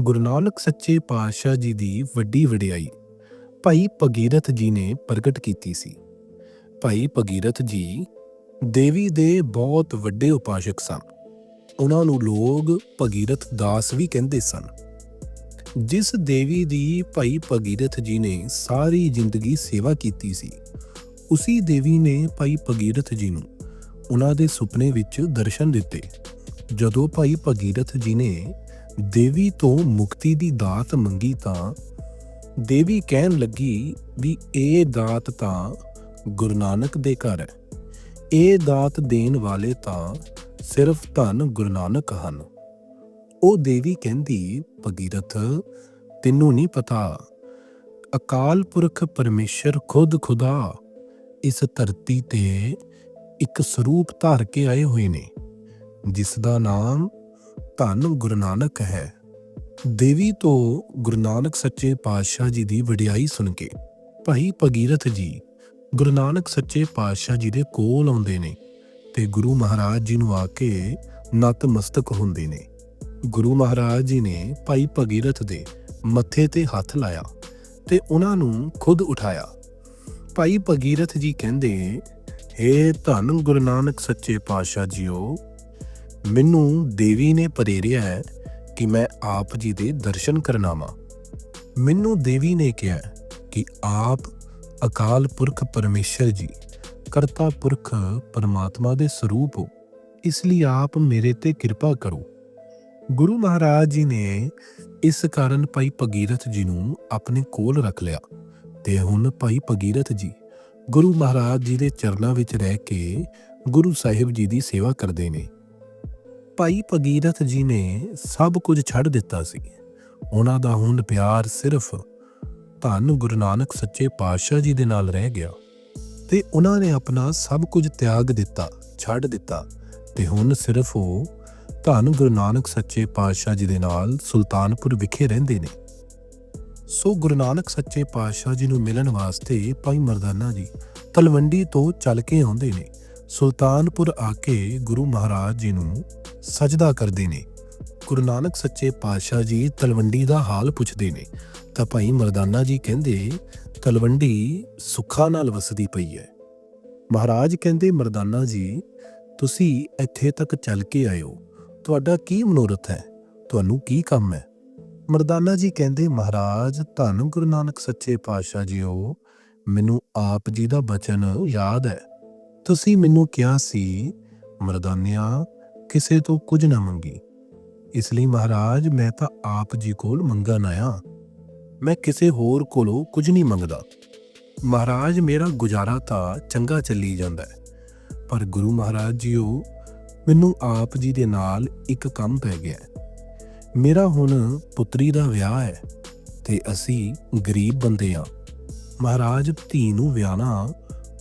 ਗੁਰੂ ਨਾਨਕ ਸੱਚੇ ਪਾਤਸ਼ਾਹ ਜੀ ਦੀ ਵੱਡੀ ਵਡਿਆਈ ਭਾਈ ਭਗੀਰਥ ਜੀ ਨੇ ਪ੍ਰਗਟ ਕੀਤੀ ਸੀ। ਭਾਈ ਭਗੀਰਥ ਜੀ ਦੇਵੀ ਦੇ ਬਹੁਤ ਵੱਡੇ ਉਪਾਸ਼ਕ ਸਨ। ਉਹਨਾਂ ਨੂੰ ਲੋਕ ਭਗੀਰਥ ਦਾਸ ਵੀ ਕਹਿੰਦੇ ਸਨ। ਜਿਸ ਦੇਵੀ ਦੀ ਭਾਈ ਭਗੀਰਥ ਜੀ ਨੇ ਸਾਰੀ ਜ਼ਿੰਦਗੀ ਸੇਵਾ ਕੀਤੀ ਸੀ, ਉਸੀ ਦੇਵੀ ਨੇ ਭਾਈ ਭਗੀਰਥ ਜੀ ਨੂੰ ਉਹਨਾਂ ਦੇ ਸੁਪਨੇ ਵਿੱਚ ਦਰਸ਼ਨ ਦਿੱਤੇ। ਜਦੋਂ ਭਾਈ ਭਗੀਰਥ ਜੀ ਨੇ ਦੇਵੀ ਤੋਂ ਮੁਕਤੀ ਦੀ ਦਾਤ ਮੰਗੀ ਤਾਂ, ਦੇਵੀ ਕਹਿਣ ਲੱਗੀ ਵੀ ਇਹ ਦਾਤ ਤਾਂ ਗੁਰੂ ਨਾਨਕ ਦੇ ਘਰ ਹੈ। ਇਹ ਦਾਤ ਦੇਣ ਵਾਲੇ ਤਾਂ ਸਿਰਫ ਧੰਨ ਗੁਰੂ ਨਾਨਕ ਹਨ। ਉਹ ਦੇਵੀ ਕਹਿੰਦੀ, ਭਗੀਰਥ, ਤੈਨੂੰ ਨਹੀਂ ਪਤਾ, ਅਕਾਲ ਪੁਰਖ ਪਰਮੇਸ਼ਰ ਖੁਦ ਖੁਦਾ ਇਸ ਧਰਤੀ ਤੇ ਇੱਕ ਸਰੂਪ ਧਾਰ ਕੇ ਆਏ ਹੋਏ ਨੇ, ਜਿਸ ਦਾ ਨਾਮ ਧੰਨ ਗੁਰੂ ਨਾਨਕ ਹੈ। ਦੇਵੀ ਤੋਂ ਗੁਰੂ ਨਾਨਕ ਸੱਚੇ ਪਾਤਸ਼ਾਹ ਜੀ ਦੀ ਵਡਿਆਈ ਸੁਣ ਕੇ ਭਾਈ ਭਗੀਰਥ ਜੀ ਗੁਰੂ ਨਾਨਕ ਸੱਚੇ ਪਾਤਸ਼ਾਹ ਜੀ ਦੇ ਕੋਲ ਆਉਂਦੇ ਨੇ ਤੇ ਗੁਰੂ ਮਹਾਰਾਜ ਜੀ ਨੂੰ ਆ ਕੇ ਨਤਮਸਤਕ ਹੁੰਦੇ ਨੇ। ਗੁਰੂ ਮਹਾਰਾਜ ਜੀ ਨੇ ਭਾਈ ਭਗੀਰਥ ਦੇ ਮੱਥੇ ਤੇ ਹੱਥ ਲਾਇਆ ਤੇ ਉਹਨਾਂ ਨੂੰ ਖੁਦ ਉਠਾਇਆ। ਭਾਈ ਭਗੀਰਥ ਜੀ ਕਹਿੰਦੇ, ਹੇ ਧੰਨ ਗੁਰੂ ਨਾਨਕ ਸੱਚੇ ਪਾਤਸ਼ਾਹ ਜੀਓ ਮੈਨੂੰ ਦੇਵੀ ਨੇ ਪ੍ਰੇਰਿਆ ਹੈ ਕਿ ਮੈਂ ਆਪ ਜੀ ਦੇ ਦਰਸ਼ਨ ਕਰਨਾਵਾਂ ਮੈਨੂੰ ਦੇਵੀ ਨੇ ਕਿਹਾ ਕਿ ਆਪ ਅਕਾਲ ਪੁਰਖ ਪਰਮੇਸ਼ਰ ਜੀ, ਕਰਤਾ ਪੁਰਖ ਪਰਮਾਤਮਾ ਦੇ ਸਰੂਪ ਹੋ। ਇਸ ਲਈ ਆਪ ਮੇਰੇ ਤੇ ਕਿਰਪਾ ਕਰੋ। ਗੁਰੂ ਮਹਾਰਾਜ ਜੀ ਨੇ ਇਸ ਕਾਰਨ ਭਾਈ ਭਗੀਰਥ ਜੀ ਨੂੰ ਆਪਣੇ ਕੋਲ ਰੱਖ ਲਿਆ ਤੇ ਹੁਣ ਭਾਈ ਭਗੀਰਥ ਜੀ ਗੁਰੂ ਮਹਾਰਾਜ ਜੀ ਦੇ ਚਰਨਾਂ ਵਿੱਚ ਰਹਿ ਕੇ ਗੁਰੂ ਸਾਹਿਬ ਜੀ ਦੀ ਸੇਵਾ ਕਰਦੇ ਨੇ। ਭਾਈ ਭਗੀਰਥ ਜੀ ਨੇ ਸਭ ਕੁਝ ਛੱਡ ਦਿੱਤਾ ਸੀ। ਉਹਨਾਂ ਦਾ ਹੁਣ ਪਿਆਰ ਸਿਰਫ ਧੰਨ ਗੁਰੂ ਨਾਨਕ ਸੱਚੇ ਪਾਤਸ਼ਾਹ ਜੀ ਦੇ ਨਾਲ ਰਹਿ ਗਿਆ ਤੇ ਉਹਨਾਂ ਨੇ ਆਪਣਾ ਸਭ ਕੁਝ ਤਿਆਗ ਦਿੱਤਾ, ਛੱਡ ਦਿੱਤਾ ਤੇ ਹੁਣ ਸਿਰਫ ਉਹ ਧੰਨ ਗੁਰੂ ਨਾਨਕ ਸੱਚੇ ਪਾਤਸ਼ਾਹ ਜੀ ਦੇ ਨਾਲ ਸੁਲਤਾਨਪੁਰ ਵਿਖੇ ਰਹਿੰਦੇ ਨੇ। ਸੋ ਗੁਰੂ ਨਾਨਕ ਸੱਚੇ ਪਾਤਸ਼ਾਹ ਜੀ ਨੂੰ ਮਿਲਣ ਵਾਸਤੇ ਭਾਈ ਮਰਦਾਨਾ ਜੀ ਤਲਵੰਡੀ ਤੋਂ ਚੱਲ ਕੇ ਆਉਂਦੇ ਨੇ। ਸੁਲਤਾਨਪੁਰ ਆ ਕੇ ਗੁਰੂ ਮਹਾਰਾਜ ਜੀ ਨੂੰ ਸਜਦਾ ਕਰਦੇ ਨੇ। ਗੁਰੂ ਨਾਨਕ ਸੱਚੇ ਪਾਤਸ਼ਾਹ ਜੀ ਤਲਵੰਡੀ ਦਾ ਹਾਲ ਪੁੱਛਦੇ ਨੇ। ਤਾਂ ਭਾਈ ਮਰਦਾਨਾ ਜੀ ਕਹਿੰਦੇ, ਤਲਵੰਡੀ ਸੁੱਖਾਂ ਨਾਲ ਵਸਦੀ ਪਈ ਹੈ ਮਹਾਰਾਜ ਕਹਿੰਦੇ, ਮਰਦਾਨਾ ਜੀ, ਤੁਸੀਂ ਇੱਥੇ ਤੱਕ ਚੱਲ ਕੇ ਆਇਓ। ਤੁਹਾਡਾ ਕੀ ਮਨੋਰਥ ਹੈ? ਤੁਹਾਨੂੰ ਕੀ ਕੰਮ ਹੈ? ਮਰਦਾਨਾ ਜੀ ਕਹਿੰਦੇ, ਮਹਾਰਾਜ, ਧੰਨ ਗੁਰੂ ਨਾਨਕ ਸੱਚੇ ਪਾਤਸ਼ਾਹ ਜੀਓ। ਮੈਨੂੰ ਆਪ ਜੀ ਦਾ ਬਚਨ ਯਾਦ ਹੈ। ਤੁਸੀਂ ਮੈਨੂੰ ਕਿਹਾ ਸੀ, ਮਰਦਾਨਿਆਂ, ਕਿਸੇ ਤੋਂ ਕੁਝ ਨਾ ਮੰਗੀ। ਇਸ ਲਈ ਮਹਾਰਾਜ, ਮੈਂ ਤਾਂ ਆਪ ਜੀ ਕੋਲ ਮੰਗਣ ਆਇਆ। ਮੈਂ ਕਿਸੇ ਹੋਰ ਕੋਲੋਂ ਕੁਝ ਨਹੀਂ ਮੰਗਦਾ। ਮਹਾਰਾਜ, ਮੇਰਾ ਗੁਜ਼ਾਰਾ ਤਾਂ ਚੰਗਾ ਚੱਲੀ ਜਾਂਦਾ ਹੈ। ਪਰ ਗੁਰੂ ਮਹਾਰਾਜ ਜੀਓ, ਮੈਨੂੰ ਆਪ ਜੀ ਦੇ ਨਾਲ ਇੱਕ ਕੰਮ ਪੈ ਗਿਆ ਮੇਰਾ ਹੁਣ ਪੁੱਤਰੀ ਦਾ ਵਿਆਹ ਹੈ ਤੇ ਅਸੀਂ ਗਰੀਬ ਬੰਦੇ ਆ ਮਹਾਰਾਜ, ਧੀ ਨੂੰ ਵਿਆਹਣਾ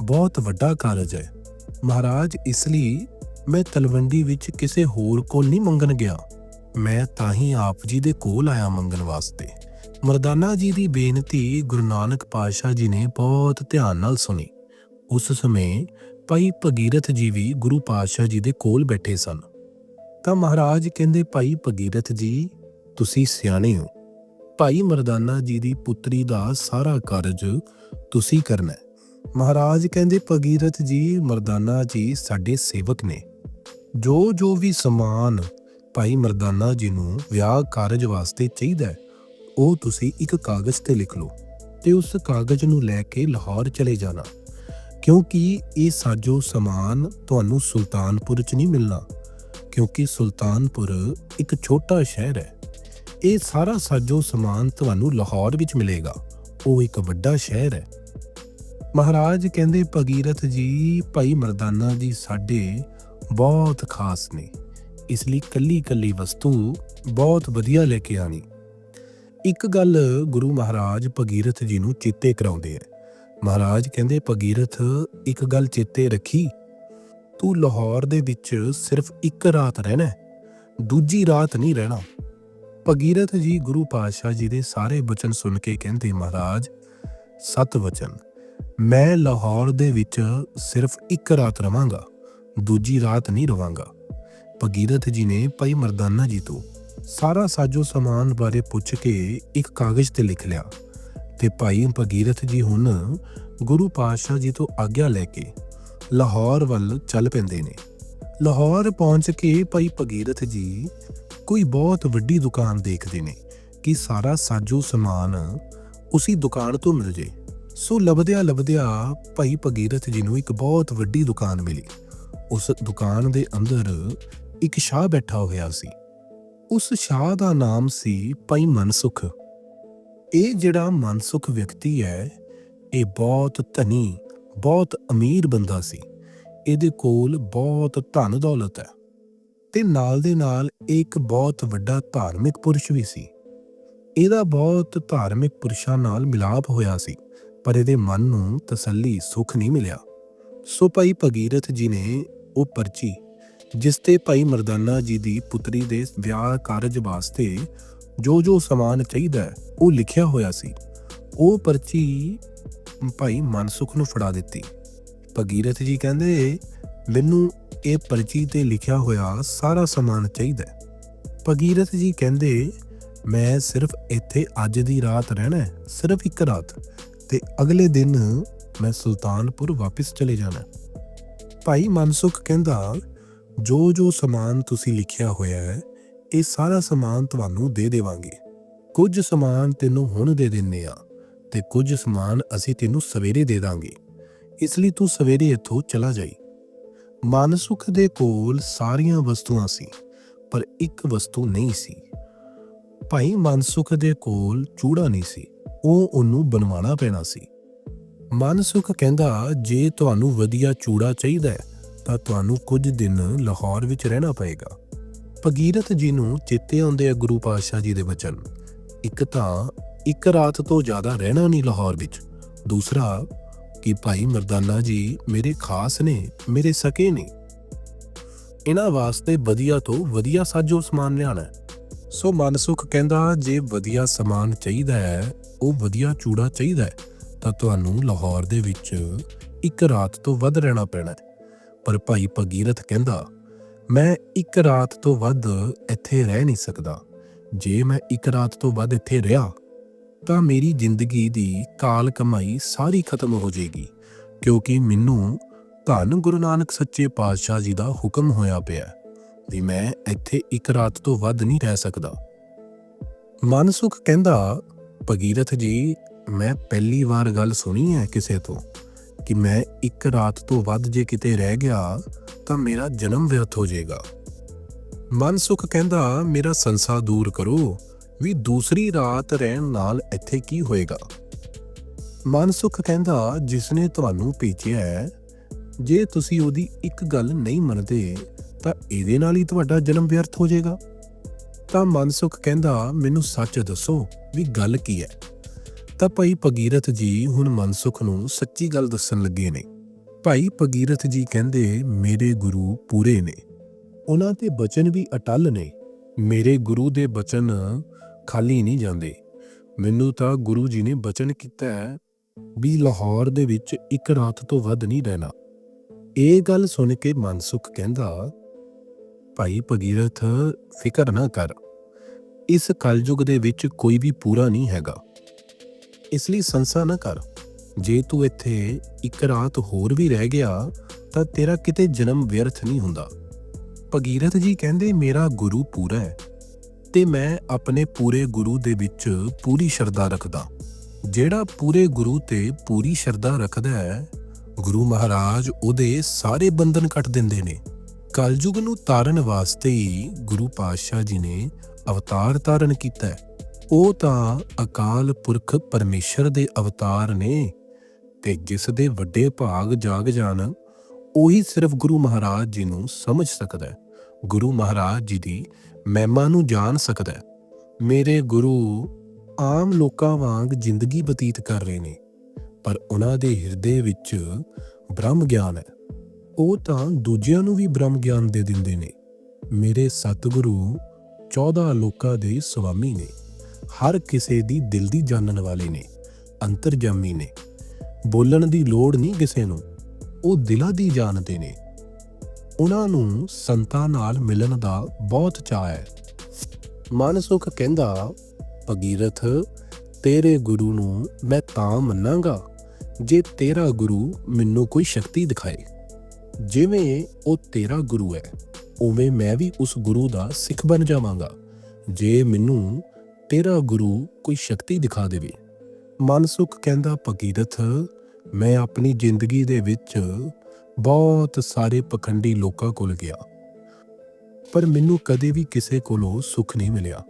ਬਹੁਤ ਵੱਡਾ ਕਾਰਜ ਹੈ। ਮਹਾਰਾਜ, ਇਸ ਲਈ ਮੈਂ ਤਲਵੰਡੀ ਵਿੱਚ ਕਿਸੇ ਹੋਰ ਕੋਲ ਨਹੀਂ ਮੰਗਣ ਗਿਆ। ਮੈਂ ਤਾਂ ਹੀ ਆਪ ਜੀ ਦੇ ਕੋਲ ਆਇਆ ਮੰਗਣ ਵਾਸਤੇ। ਮਰਦਾਨਾ ਜੀ ਦੀ ਬੇਨਤੀ ਗੁਰੂ ਨਾਨਕ ਪਾਤਸ਼ਾਹ ਜੀ ਨੇ ਬਹੁਤ ਧਿਆਨ ਨਾਲ ਸੁਣੀ। ਉਸ ਸਮੇਂ ਭਾਈ ਭਗੀਰਥ ਜੀ ਵੀ ਗੁਰੂ ਪਾਤਸ਼ਾਹ ਜੀ ਦੇ ਕੋਲ ਬੈਠੇ ਸਨ। ਤਾਂ ਮਹਾਰਾਜ ਕਹਿੰਦੇ, ਭਾਈ ਭਗੀਰਥ ਜੀ, ਤੁਸੀਂ ਸਿਆਣੇ ਹੋ। ਭਾਈ ਮਰਦਾਨਾ ਜੀ ਦੀ ਪੁੱਤਰੀ ਦਾ ਸਾਰਾ ਕਾਰਜ ਤੁਸੀਂ ਕਰਨਾ ਹੈ। ਮਹਾਰਾਜ ਕਹਿੰਦੇ, ਭਗੀਰਥ ਜੀ, ਮਰਦਾਨਾ ਜੀ ਸਾਡੇ ਸੇਵਕ ਨੇ। ਜੋ ਜੋ ਵੀ ਸਮਾਨ ਭਾਈ ਮਰਦਾਨਾ ਜੀ ਨੂੰ ਵਿਆਹ ਕਾਰਜ ਵਾਸਤੇ ਚਾਹੀਦਾ ਉਹ ਤੁਸੀਂ ਇੱਕ ਕਾਗਜ਼ ਤੇ ਲਿਖ ਲਓ ਤੇ ਉਸ ਕਾਗਜ਼ ਨੂੰ ਲੈ ਕੇ ਲਾਹੌਰ ਚਲੇ ਜਾਣਾ। ਕਿਉਂਕਿ ਇਹ ਸਾਜੋ ਸਮਾਨ ਤੁਹਾਨੂੰ ਸੁਲਤਾਨਪੁਰ 'ਚ ਨਹੀਂ ਮਿਲਣਾ, ਕਿਉਂਕਿ ਸੁਲਤਾਨਪੁਰ ਇੱਕ ਛੋਟਾ ਸ਼ਹਿਰ ਹੈ। ਇਹ ਸਾਰਾ ਸਾਜੋ ਸਮਾਨ ਤੁਹਾਨੂੰ ਲਾਹੌਰ ਵਿੱਚ ਮਿਲੇਗਾ। ਉਹ ਇੱਕ ਵੱਡਾ ਸ਼ਹਿਰ ਹੈ। ਮਹਾਰਾਜ ਕਹਿੰਦੇ, ਭਗੀਰਥ ਜੀ, ਭਾਈ ਮਰਦਾਨਾ ਜੀ ਸਾਡੇ ਬਹੁਤ ਖਾਸ ਨੇ। ਇਸ ਲਈ ਕੱਲੀ ਕੱਲੀ ਵਸਤੂ ਬਹੁਤ ਵਧੀਆ ਲੈ ਕੇ ਆਣੀ ਇੱਕ ਗੱਲ ਗੁਰੂ ਮਹਾਰਾਜ ਭਗੀਰਥ ਜੀ ਨੂੰ ਚੇਤੇ ਕਰਾਉਂਦੇ ਆ। ਮਹਾਰਾਜ ਕਹਿੰਦੇ, ਭਗੀਰਥ, ਇੱਕ ਗੱਲ ਚੇਤੇ ਰੱਖੀ। ਤੂੰ ਲਾਹੌਰ ਦੇ ਵਿੱਚ ਸਿਰਫ ਇੱਕ ਰਾਤ ਰਹਿਣਾ ਦੂਜੀ ਰਾਤ ਨਹੀਂ ਰਹਿਣਾ। ਭਗੀਰਥ ਜੀ ਗੁਰੂ ਪਾਤਸ਼ਾਹ ਜੀ ਦੇ ਸਾਰੇ ਬਚਨ ਸੁਣ ਕੇ ਕਹਿੰਦੇ, ਮਹਾਰਾਜ, ਸਤ ਵਚਨ ਮੈਂ ਲਾਹੌਰ ਦੇ ਵਿੱਚ ਸਿਰਫ ਇੱਕ ਰਾਤ ਰਵਾਂਗਾ, ਦੂਜੀ ਰਾਤ ਨਹੀਂ ਰਵਾਂਗਾ। ਭਗੀਰਥ ਜੀ ਨੇ ਭਾਈ ਮਰਦਾਨਾ ਜੀ ਤੋਂ ਸਾਰਾ ਸਾਜੋ ਸਮਾਨ ਬਾਰੇ ਪੁੱਛ ਕੇ ਇੱਕ ਕਾਗਜ਼ ਤੇ ਲਿਖ ਲਿਆ ਤੇ ਭਾਈ ਭਗੀਰਥ ਜੀ ਹੁਣ ਗੁਰੂ ਪਾਤਸ਼ਾਹ ਜੀ ਤੋਂ ਆਗਿਆ ਲੈ ਕੇ ਲਾਹੌਰ ਵੱਲ ਚੱਲ ਪੈਂਦੇ ਨੇ। ਲਾਹੌਰ ਪਹੁੰਚ ਕੇ ਭਾਈ ਭਗੀਰਥ ਜੀ ਕੋਈ ਬਹੁਤ ਵੱਡੀ ਦੁਕਾਨ ਦੇਖਦੇ ਨੇ ਕਿ ਸਾਰਾ ਸਾਜੋ ਸਮਾਨ ਉਸੇ ਦੁਕਾਨ ਤੋਂ ਮਿਲ ਜੇ। ਸੋ ਲੱਭਦਿਆਂ ਲੱਭਦਿਆਂ ਭਾਈ ਭਗੀਰਥ ਜੀ ਨੂੰ ਇੱਕ ਬਹੁਤ ਵੱਡੀ ਦੁਕਾਨ ਮਿਲੀ। ਉਸ ਦੁਕਾਨ ਦੇ ਅੰਦਰ ਇੱਕ ਸ਼ਾਹ ਬੈਠਾ ਹੋਇਆ ਸੀ। ਉਸ ਸ਼ਾਹ ਦਾ ਨਾਮ ਸੀ ਭਾਈ ਮਨਸੁਖ। ਇਹ ਜਿਹੜਾ ਮਨਸੁਖ ਵਿਅਕਤੀ ਹੈ, ਇਹ ਬਹੁਤ ਧਨੀ, ਬਹੁਤ ਅਮੀਰ ਬੰਦਾ ਸੀ। ਇਹਦੇ ਕੋਲ ਬਹੁਤ ਧਨ ਦੌਲਤ ਹੈ ਤੇ ਨਾਲ ਦੇ ਨਾਲ ਇਹ ਇੱਕ ਬਹੁਤ ਵੱਡਾ ਧਾਰਮਿਕ ਪੁਰਸ਼ ਵੀ ਸੀ। ਇਹਦਾ ਬਹੁਤ ਧਾਰਮਿਕ ਪੁਰਸ਼ਾਂ ਨਾਲ ਮਿਲਾਪ ਹੋਇਆ ਸੀ। ਪਰ ਇਹਦੇ ਮਨ ਨੂੰ ਤਸੱਲੀ ਸੁੱਖ ਨਹੀਂ ਮਿਲਿਆ। ਸੋ ਭਾਈ ਭਗੀਰਥ ਜੀ ਨੇ ਉਹ ਪਰਚੀ ਜਿਸ ਤੇ ਭਾਈ ਮਰਦਾਨਾ ਜੀ ਦੀ ਪੁੱਤਰੀ ਦੇ ਵਿਆਹ ਕਾਰਜ ਵਾਸਤੇ ਜੋ ਜੋ ਸਮਾਨ ਚਾਹੀਦਾ ਹੈ, ਉਹ ਲਿਖਿਆ ਹੋਇਆ ਸੀ। ਉਹ ਪਰਚੀ ਭਾਈ ਮਨਸੁਖ ਨੂੰ ਫੜਾ ਦਿੱਤੀ। ਭਗੀਰਥ ਜੀ ਕਹਿੰਦੇ ਮੈਨੂੰ ਇਹ ਪਰਚੀ ਤੇ ਲਿਖਿਆ ਹੋਇਆ ਸਾਰਾ ਸਮਾਨ ਚਾਹੀਦਾ ਭਗੀਰਥ ਜੀ ਕਹਿੰਦੇ ਮੈਂ ਸਿਰਫ ਇੱਥੇ ਅੱਜ ਦੀ ਰਾਤ ਰਹਿਣਾ ਹੈ ਸਿਰਫ ਇੱਕ ਰਾਤ। ਤੇ ਅਗਲੇ ਦਿਨ ਮੈਂ ਸੁਲਤਾਨਪੁਰ ਵਾਪਸ ਚਲੇ ਜਾਣਾ। ਭਾਈ ਮਨਸੁਖ ਕਹਿੰਦਾ, ਜੋ ਜੋ ਸਮਾਨ ਤੁਸੀਂ ਲਿਖਿਆ ਹੋਇਆ ਹੈ, ਇਹ ਸਾਰਾ ਸਮਾਨ ਤੁਹਾਨੂੰ ਦੇ ਦੇਵਾਂਗੇ। ਕੁਝ ਸਮਾਨ ਤੈਨੂੰ ਹੁਣ ਦੇ ਦਿੰਨੇ ਆ ਤੇ ਕੁਝ ਸਮਾਨ ਅਸੀਂ ਤੈਨੂੰ ਸਵੇਰੇ ਦੇ ਦਾਂਗੇ। ਇਸ ਲਈ ਤੂੰ ਸਵੇਰੇ ਇੱਥੋਂ ਚਲਾ ਜਾਈ ਮਨਸੁਖ ਦੇ ਕੋਲ ਸਾਰੀਆਂ ਵਸਤੂਆਂ ਸੀ, ਪਰ ਇੱਕ ਵਸਤੂ ਨਹੀਂ ਸੀ। ਭਾਈ ਮਨਸੁਖ ਦੇ ਕੋਲ ਚੂੜਾ ਨਹੀਂ ਸੀ। ਉਹ ਉਹਨੂੰ ਬਣਵਾਉਣਾ ਪੈਣਾ ਸੀ। ਮਨਸੁਖ ਕਹਿੰਦਾ, ਜੇ ਤੁਹਾਨੂੰ ਵਧੀਆ ਚੂੜਾ ਚਾਹੀਦਾ ਹੈ, ਤਾਂ ਤੁਹਾਨੂੰ ਕੁਝ ਦਿਨ ਲਾਹੌਰ ਵਿੱਚ ਰਹਿਣਾ ਪਏਗਾ। ਭਗੀਰਥ ਜੀ ਨੂੰ ਚੇਤੇ ਆਉਂਦੇ ਆ ਗੁਰੂ ਪਾਤਸ਼ਾਹ ਜੀ ਦੇ ਵਚਨ। ਇੱਕ ਤਾਂ ਇੱਕ ਰਾਤ ਤੋਂ ਜ਼ਿਆਦਾ ਰਹਿਣਾ ਨਹੀਂ ਲਾਹੌਰ ਵਿੱਚ। ਦੂਸਰਾ, ਕਿ ਭਾਈ ਮਰਦਾਨਾ ਜੀ ਮੇਰੇ ਖਾਸ ਨੇ, ਮੇਰੇ ਸਕੇ ਨੇ। ਇਹਨਾਂ ਵਾਸਤੇ ਵਧੀਆ ਤੋਂ ਵਧੀਆ ਸਾਜੋ ਸਮਾਨ ਲਿਆਣਾ ਹੈ। ਸੋ ਮਨਸੁਖ ਕਹਿੰਦਾ, ਜੇ ਵਧੀਆ ਸਮਾਨ ਚਾਹੀਦਾ ਹੈ ਉਹ ਵਧੀਆ ਚੂੜਾ ਚਾਹੀਦਾ ਹੈ, ਤਾਂ ਤੁਹਾਨੂੰ ਲਾਹੌਰ ਦੇ ਵਿੱਚ ਇੱਕ ਰਾਤ ਤੋਂ ਵੱਧ ਰਹਿਣਾ ਪੈਣਾ ਹੈ। ਪਰ ਭਾਈ ਭਗੀਰਥ ਕਹਿੰਦਾ, ਮੈਂ ਇੱਕ ਰਾਤ ਤੋਂ ਵੱਧ ਇੱਥੇ ਰਹਿ ਨਹੀਂ ਸਕਦਾ। ਜੇ ਮੈਂ ਇੱਕ ਰਾਤ ਤੋਂ ਵੱਧ ਇੱਥੇ ਰਿਹਾ, ਤਾਂ ਮੇਰੀ ਜ਼ਿੰਦਗੀ ਦੀ ਕਾਲ ਕਮਾਈ ਸਾਰੀ ਖਤਮ ਹੋ ਜਾਏਗੀ, ਕਿਉਂਕਿ ਮੈਨੂੰ ਧੰਨ ਗੁਰੂ ਨਾਨਕ ਸੱਚੇ ਪਾਤਸ਼ਾਹ ਜੀ ਦਾ ਹੁਕਮ ਹੋਇਆ ਪਿਆ ਵੀ ਮੈਂ ਇੱਥੇ ਇੱਕ ਰਾਤ ਤੋਂ ਵੱਧ ਨਹੀਂ ਰਹਿ ਸਕਦਾ। ਮਨਸੁਖ ਕਹਿੰਦਾ ਭਗੀਰਥ ਜੀ, ਮੈਂ ਪਹਿਲੀ ਵਾਰ ਗੱਲ ਸੁਣੀ ਹੈ ਕਿਸੇ ਤੋਂ ਕਿ ਮੈਂ ਇੱਕ ਰਾਤ ਤੋਂ ਵੱਧ ਜੇ ਕਿਤੇ ਰਹਿ ਗਿਆ ਤਾਂ ਮੇਰਾ ਜਨਮ ਵਿਅਰਥ ਹੋ ਜਾਏਗਾ। ਮਨਸੁਖ ਕਹਿੰਦਾ, ਮੇਰਾ ਸੰਸਾ ਦੂਰ ਕਰੋ, ਵੀ ਦੂਸਰੀ ਰਾਤ ਰਹਿਣ ਨਾਲ ਇੱਥੇ ਕੀ ਹੋਏਗਾ? ਮਨਸੁਖ ਕਹਿੰਦਾ ਜਿਸਨੇ ਤੁਹਾਨੂੰ ਭੇਜਿਆ ਹੈ, ਜੇ ਤੁਸੀਂ ਉਹਦੀ ਇੱਕ ਗੱਲ ਨਹੀਂ ਮੰਨਦੇ, ਤਾਂ ਇਹਦੇ ਨਾਲ ਹੀ ਤੁਹਾਡਾ ਜਨਮ ਵਿਅਰਥ ਹੋ ਜਾਏਗਾ। ਤਾਂ ਮਨਸੁਖ ਕਹਿੰਦਾ, ਮੈਨੂੰ ਸੱਚ ਦੱਸੋ ਵੀ ਗੱਲ ਕੀ ਹੈ? ਤਾਂ ਭਾਈ ਭਗੀਰਥ ਜੀ ਹੁਣ ਮਨਸੁਖ ਨੂੰ ਸੱਚੀ ਗੱਲ ਦੱਸਣ ਲੱਗੇ ਨੇ। ਭਾਈ ਭਗੀਰਥ ਜੀ ਕਹਿੰਦੇ, ਮੇਰੇ ਗੁਰੂ ਪੂਰੇ ਨੇ। ਉਹਨਾਂ ਦੇ ਬਚਨ ਵੀ ਅਟਲ ਨੇ। ਮੇਰੇ ਗੁਰੂ ਦੇ ਬਚਨ ਖਾਲੀ ਨਹੀਂ ਜਾਂਦੇ। ਮੈਨੂੰ ਤਾਂ ਗੁਰੂ ਜੀ ਨੇ ਬਚਨ ਕੀਤਾ ਹੈ ਵੀ ਲਾਹੌਰ ਦੇ ਵਿੱਚ ਇੱਕ ਰਾਤ ਤੋਂ ਵੱਧ ਨਹੀਂ ਰਹਿਣਾ। ਇਹ ਗੱਲ ਸੁਣ ਕੇ ਮਨਸੁਖ ਕਹਿੰਦਾ, ਭਾਈ ਭਗੀਰਥ, ਫਿਕਰ ਨਾ ਕਰ। ਇਸ ਕਲਯੁਗ ਦੇ ਵਿੱਚ ਕੋਈ ਵੀ ਪੂਰਾ ਨਹੀਂ ਹੈਗਾ। ਇਸ ਲਈ ਸੰਸਾ ਨਾ ਕਰ। ਜੇ ਤੂੰ ਇੱਥੇ ਇੱਕ ਰਾਤ ਹੋਰ ਵੀ ਰਹਿ ਗਿਆ, ਤਾਂ ਤੇਰਾ ਕਿਤੇ ਜਨਮ ਵਿਅਰਥ ਨਹੀਂ ਹੁੰਦਾ। ਭਗੀਰਥ ਜੀ ਕਹਿੰਦੇ, ਮੇਰਾ ਗੁਰੂ ਪੂਰਾ ਹੈ, ਤੇ ਮੈਂ ਆਪਣੇ ਪੂਰੇ ਗੁਰੂ ਦੇ ਵਿੱਚ ਪੂਰੀ ਸ਼ਰਧਾ ਰੱਖਦਾ। ਜਿਹੜਾ ਪੂਰੇ ਗੁਰੂ ਤੇ ਪੂਰੀ ਸ਼ਰਧਾ ਰੱਖਦਾ ਹੈ, ਗੁਰੂ ਮਹਾਰਾਜ ਉਹਦੇ ਸਾਰੇ ਬੰਧਨ ਕੱਟ ਦਿੰਦੇ ਨੇ। ਕਲਯੁਗ ਨੂੰ ਤਾਰਨ ਵਾਸਤੇ ਹੀ ਗੁਰੂ ਪਾਤਸ਼ਾਹ ਜੀ ਨੇ ਅਵਤਾਰ ਧਾਰਨ ਕੀਤਾ ਹੈ। ਉਹ ਤਾਂ ਅਕਾਲ ਪੁਰਖ ਪਰਮੇਸ਼ਰ ਦੇ ਅਵਤਾਰ ਨੇ ਤੇ ਜਿਸ ਦੇ ਵੱਡੇ ਭਾਗ ਜਾਗ ਜਾਣ, ਉਹੀ ਸਿਰਫ ਗੁਰੂ ਮਹਾਰਾਜ ਜੀ ਨੂੰ ਸਮਝ ਸਕਦਾ ਹੈ। ਗੁਰੂ ਮਹਾਰਾਜ ਜੀ ਦੀ ਮਹਿਮਾ ਨੂੰ ਜਾਣ ਸਕਦਾ ਹੈ। ਮੇਰੇ ਗੁਰੂ ਆਮ ਲੋਕਾਂ ਵਾਂਗ ਜ਼ਿੰਦਗੀ ਬਤੀਤ ਕਰ ਰਹੇ ਨੇ, ਪਰ ਉਹਨਾਂ ਦੇ ਹਿਰਦੇ ਵਿੱਚ ਬ੍ਰਹਮ ਗਿਆਨ ਹੈ। ਉਹ ਤਾਂ ਦੂਜਿਆਂ ਨੂੰ ਵੀ ਬ੍ਰਹਮ ਗਿਆਨ ਦੇ ਦਿੰਦੇ ਨੇ। ਮੇਰੇ ਸਤਿਗੁਰੂ 14 ਲੋਕਾਂ ਦੇ ਸੁਆਮੀ ਨੇ, ਹਰ ਕਿਸੇ ਦੀ ਦਿਲ ਦੀ ਜਾਣਨ ਵਾਲੇ ਨੇ, ਅੰਤਰਜਾਮੀ ਨੇ। ਬੋਲਣ ਦੀ ਲੋੜ ਨਹੀਂ ਕਿਸੇ ਨੂੰ, ਉਹ ਦਿਲਾਂ ਦੀ ਜਾਣਦੇ ਨੇ। ਉਹਨਾਂ ਨੂੰ ਸੰਤਾਂ ਨਾਲ ਮਿਲਣ ਦਾ ਬਹੁਤ ਚਾਅ ਹੈ। ਮਾਨਸੁਖ ਕਹਿੰਦਾ, ਭਗੀਰਥ, ਤੇਰੇ ਗੁਰੂ ਨੂੰ ਮੈਂ ਤਾਂ ਮੰਨਾਂਗਾ, ਜੇ ਤੇਰਾ ਗੁਰੂ ਮੈਨੂੰ ਕੋਈ ਸ਼ਕਤੀ ਦਿਖਾਏ। ਜਿਵੇਂ ਉਹ ਤੇਰਾ ਗੁਰੂ ਹੈ। ਉਵੇਂ ਮੈਂ ਵੀ ਉਸ ਗੁਰੂ ਦਾ ਸਿੱਖ ਬਣ ਜਾਵਾਂਗਾ। ਜੇ ਮੈਨੂੰ ਤੇਰਾ ਗੁਰੂ ਕੋਈ ਸ਼ਕਤੀ ਦਿਖਾ ਦੇਵੇ। ਮਨਸੁਖ ਕਹਿੰਦਾ, ਭਗੀਰਥ, ਮੈਂ ਆਪਣੀ ਜ਼ਿੰਦਗੀ ਦੇ ਵਿੱਚ ਬਹੁਤ ਸਾਰੇ ਪਖੰਡੀ ਲੋਕਾਂ ਕੋਲ ਗਿਆ। ਪਰ ਮੈਨੂੰ ਕਦੇ ਵੀ ਕਿਸੇ ਕੋਲੋਂ ਸੁੱਖ ਨਹੀਂ ਮਿਲਿਆ।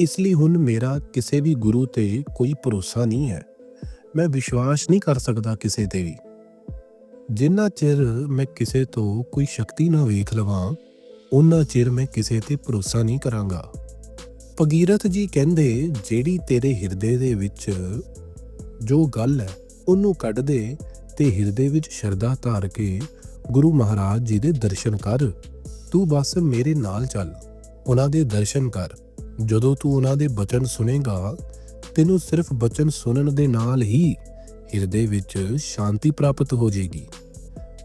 ਇਸ ਲਈ ਹੁਣ ਮੇਰਾ ਕਿਸੇ ਵੀ ਗੁਰੂ ਤੇ ਕੋਈ ਭਰੋਸਾ ਨਹੀਂ ਹੈ। ਮੈਂ ਵਿਸ਼ਵਾਸ ਨਹੀਂ ਕਰ ਸਕਦਾ ਕਿਸੇ ਤੇ ਵੀ। ਜਿੰਨਾ ਚਿਰ ਮੈਂ ਕਿਸੇ ਤੋਂ ਕੋਈ ਸ਼ਕਤੀ ਨਾ ਵੇਖ ਲਵਾਂ ਉਹਨਾਂ ਚਿਰ ਮੈਂ ਕਿਸੇ ਤੇ ਭਰੋਸਾ ਨਹੀਂ ਕਰਾਂਗਾ। ਭਗੀਰਥ ਜੀ ਕਹਿੰਦੇ, ਜਿਹੜੀ ਤੇਰੇ ਹਿਰਦੇ ਦੇ ਵਿੱਚ ਜੋ ਗੱਲ ਹੈ, ਉਹਨੂੰ ਕੱਢ ਦੇ ਤੇ ਹਿਰਦੇ ਵਿੱਚ ਸ਼ਰਧਾ ਧਾਰ ਕੇ ਗੁਰੂ ਮਹਾਰਾਜ ਜੀ ਦੇ ਦਰਸ਼ਨ ਕਰ। ਤੂੰ ਬਸ ਮੇਰੇ ਨਾਲ ਚੱਲ, ਉਹਨਾਂ ਦੇ ਦਰਸ਼ਨ ਕਰ। ਜਦੋਂ ਤੂੰ ਉਹਨਾਂ ਦੇ ਬਚਨ ਸੁਨੇਗਾ ਤੈਨੂੰ ਸਿਰਫ ਬਚਨ ਸੁਣਨ ਦੇ ਨਾਲ ਹੀ ਹਿਰਦੇ ਵਿੱਚ ਸ਼ਾਂਤੀ ਪ੍ਰਾਪਤ ਹੋ ਜਾਏਗੀ।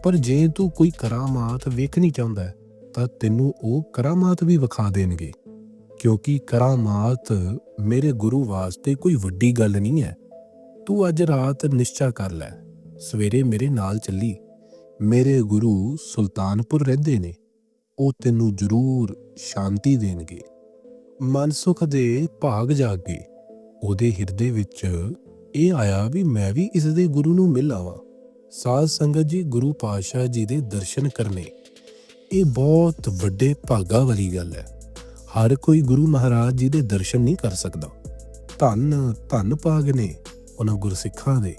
ਪਰ ਜੇ ਤੂੰ ਕੋਈ ਕਰਾਮਾਤ ਵੇਖਣੀ ਚਾਹੁੰਦਾ ਹੈ, ਤਾਂ ਤੈਨੂੰ ਉਹ ਕਰਾਮਾਤ ਵੀ ਵਿਖਾ ਦੇਣਗੇ। ਕਿਉਂਕਿ ਕਰਾਮਾਤ ਮੇਰੇ ਗੁਰੂ ਵਾਸਤੇ ਕੋਈ ਵੱਡੀ ਗੱਲ ਨਹੀਂ ਹੈ। ਤੂੰ ਅੱਜ ਰਾਤ ਨਿਸ਼ਚਾ ਕਰ ਲੈ ਸਵੇਰੇ ਮੇਰੇ ਨਾਲ ਚੱਲੀ। ਮੇਰੇ ਗੁਰੂ ਸੁਲਤਾਨਪੁਰ ਰਹਿੰਦੇ ਨੇ ਉਹ ਤੈਨੂੰ ਜ਼ਰੂਰ ਸ਼ਾਂਤੀ ਦੇਣਗੇ। ਮਨ ਮਨਸੁਖ ਦੇ ਭਾਗ ਜਾਗੇ ਉਹਦੇ ਹਿਰਦੇ ਵਿੱਚ ਇਹ ਆਇਆ ਵੀ ਮੈਂ ਵੀ ਇਸ ਦੇ ਗੁਰੂ ਨੂੰ ਮਿਲ ਆਵਾਂ। ਸਾਧ ਸੰਗਤ ਜੀ, ਗੁਰੂ ਪਾਤਸ਼ਾਹ ਜੀ ਦੇ ਦਰਸ਼ਨ ਕਰਨੇ, ਇਹ ਬਹੁਤ ਵੱਡੇ ਭਾਗਾ ਵਾਲੀ ਗੱਲ ਹੈ। ਹਰ ਕੋਈ ਗੁਰੂ ਮਹਾਰਾਜ ਜੀ ਦੇ ਦਰਸ਼ਨ ਨਹੀਂ ਕਰ ਸਕਦਾ। ਧੰਨ ਧੰਨ ਭਾਗ ਨੇ ਉਹਨਾਂ ਗੁਰਸਿੱਖਾਂ ਦੇ,